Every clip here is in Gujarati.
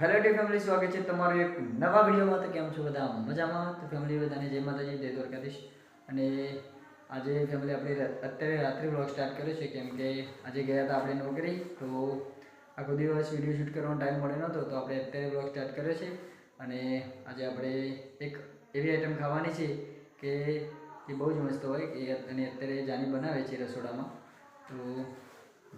હેલો ડી ફેમિલી સ્વાગત છે તમારું એક નવા વિડીયોમાં. તો કેમ છો બધા? મજામાં. તો ફેમિલી બધાને જય માતાજી, જય દ્વારકાધીશ. અને આજે ફેમિલી આપણે અત્યારે રાત્રે વ્લોગ સ્ટાર્ટ કર્યો છે, કેમ કે આજે ગયા હતા આપણે નોકરી. તો આખો દિવસ વીડિયો શૂટ કરવાનો ટાઈમ મળ્યો નહોતો, તો આપણે અત્યારે વ્લોગ સ્ટાર્ટ કર્યો છે. અને આજે આપણે એક એવી આઈટમ ખાવાની છે કે, એ બહુ જ મસ્ત હોય કે અને અત્યારે જાની બનાવે છે રસોડામાં. તો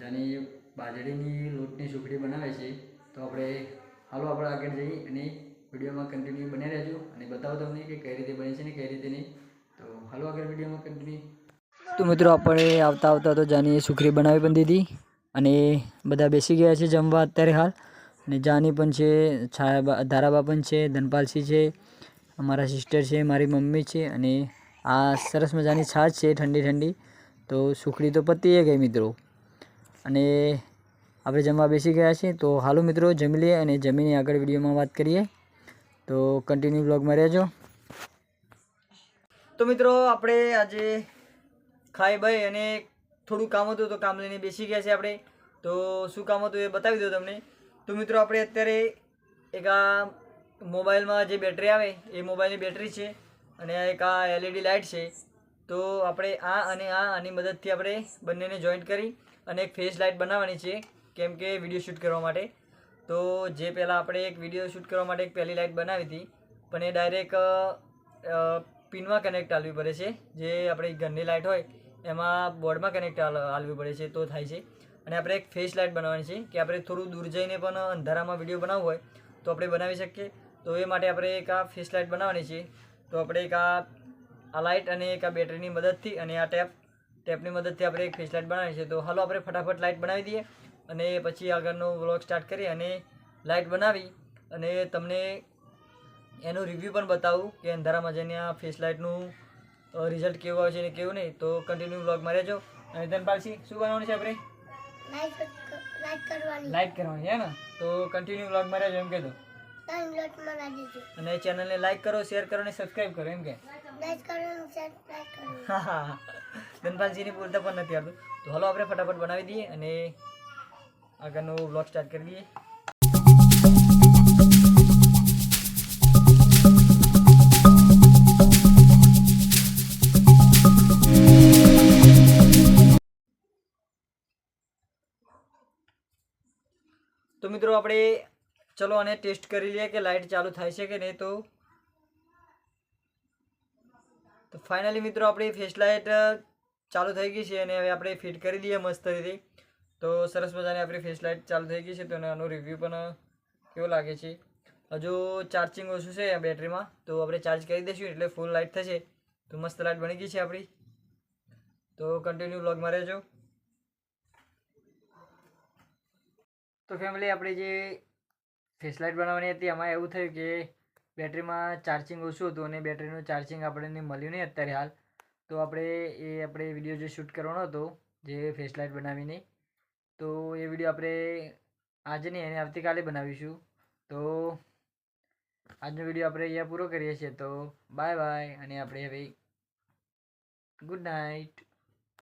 જાની બાજરીની લોટની સુખડી બનાવે છે. તો આપણે હાલો આપણે આગળ જઈએ અને વિડીયોમાં કન્ટિન્યુ બને રહેજો અને બતાવો તમને કે કઈ રીતે બને છે ને કઈ રીતે નહીં. તો હાલો આગળ વિડીયોમાં કન્ટિન્યુ તો મિત્રો આપણે આવતા આવતા તો જાનીએ સુખડી બનાવી પણ દીધી અને બધા બેસી ગયા છે જમવા અત્યારે હાલ. અને જાની પણ છે છાયા ધારાબા પણ છે, ધનપાલસિંહ છે, અમારા સિસ્ટર છે, મારી મમ્મી છે અને આ સરસ મજાની છાશ છે ઠંડી ઠંડી. તો સુખડી તો પતી ગઈ મિત્રો. અને આપણે જમવા બેસી ગયા છીએ. તો હાલો મિત્રો, જમી લઈએ અને જમીને આગળ વિડીયોમાં વાત કરીએ. તો કન્ટિન્યુ બ્લોગમાં રહેજો. તો મિત્રો, આપણે આજે ખાઈ ભાઈ અને થોડું કામ હતું તો કામ લઈને બેસી ગયા છે આપણે. તો શું કામ હતું એ બતાવી દઉં તમને. તો મિત્રો, આપણે અત્યારે એક આ મોબાઈલમાં જે બેટરી આવે, એ મોબાઈલની બેટરી છે અને આ એક આ એલઈડી લાઇટ છે. તો આપણે આ અને આ આની મદદથી આપણે બંનેને જોઈન્ટ કરી અને એક ફેસ લાઇટ બનાવવાની છે. કેમ કે વીડિયો શૂટ કરવા માટે. તો જે પહેલાં આપણે એક વીડિયો શૂટ કરવા માટે એક પહેલી લાઇટ બનાવી હતી, પણ એ ડાયરેક્ટ પિનમાં કનેક્ટ આવવી પડે છે. જે આપણે ઘરની લાઇટ હોય, એમાં બોર્ડમાં કનેક્ટ આવવી પડે છે, તો થાય છે. અને આપણે એક ફેસ લાઇટ બનાવવાની છે, કે આપણે થોડું દૂર જઈને પણ અંધારામાં વીડિયો બનાવવો હોય, તો આપણે બનાવી શકીએ. તો એ માટે આપણે એક આ ફેસ લાઇટ બનાવવાની છે. તો આપણે એક આ આ લાઇટ અને એક આ બેટરીની મદદથી અને આ ટેપ ટેપની મદદથી આપણે એક ફેસ લાઇટ બનાવીએ છે. તો હાલો આપણે ફટાફટ લાઇટ બનાવી દઈએ. અને પછી આગળનો વ્લોગ સ્ટાર્ટ કરી અને લાઇટ બનાવી અને તમને એનું રિવ્યૂ પણ બતાવું કે અંધારામાં જઈને આ ફેસ લાઇટનું રિઝલ્ટ કેવું આવે છે અને કેવું નહીં તો કન્ટિન્યુ બ્લોગમાં રહેજો. અને ધનપાલસિંહ શું બનાવવાનું છે આપણે? લાઈટ કરવાની. છે ને? તો કન્ટિન્યુ બ્લોગમાં રહેજો એમ લોટમાં અને ચેનલને લાઇક કરો શેર કરો અને સબસ્ક્રાઈબ કરો એમ કે. ધનપાલજીની ધનપાલસિંહની પણ નથી આવતું તો હાલો આપણે ફટાફટ બનાવી દઈએ અને આગળનો બ્લોગ સ્ટાર્ટ કરી દઈએ. તો મિત્રો આપણે ચલો આને ટેસ્ટ કરી લઈએ કે લાઇટ ચાલુ થાય છે કે નહીં તો. તો ફાઇનલી મિત્રો આપણી ફેસ લાઇટ ચાલુ થઈ ગઈ છે અને હવે આપણે ફિટ કરી દઈએ મસ્ત રીતે તો સરસ મજાની આપણી ફેસ લાઇટ ચાલુ થઈ ગઈ છે તો આનો રિવ્યૂ પણ કેવો લાગે છે? હજુ ચાર્જિંગ ઓછું છે બેટરીમાં તો આપણે ચાર્જ કરી દઈશું એટલે ફૂલ લાઇટ થશે. તો મસ્ત લાઇટ બની ગઈ છે આપણી. તો કન્ટિન્યુ બ્લોગમાં રહેજો. તો ફેમિલી આપણે જે ફેસ લાઇટ બનાવવાની હતી, એમાં એવું થયું કે બેટરીમાં ચાર્જિંગ ઓછું હતું અને બેટરીનું ચાર્જિંગ આપણને મળ્યું નહીં અત્યારે હાલ. તો આપણે એ આપણે વીડિયો જે શૂટ કરવાનો હતો, જે ફેસ લાઇટ બનાવીને તો એ વીડિયો આપણે આજે નહીં અને આવતીકાલે બનાવીશું. તો આજનો વીડિયો આપણે અહીંયા પૂરો કરીએ છીએ. તો બાય બાય અને આપણે હવે ગુડ નાઇટ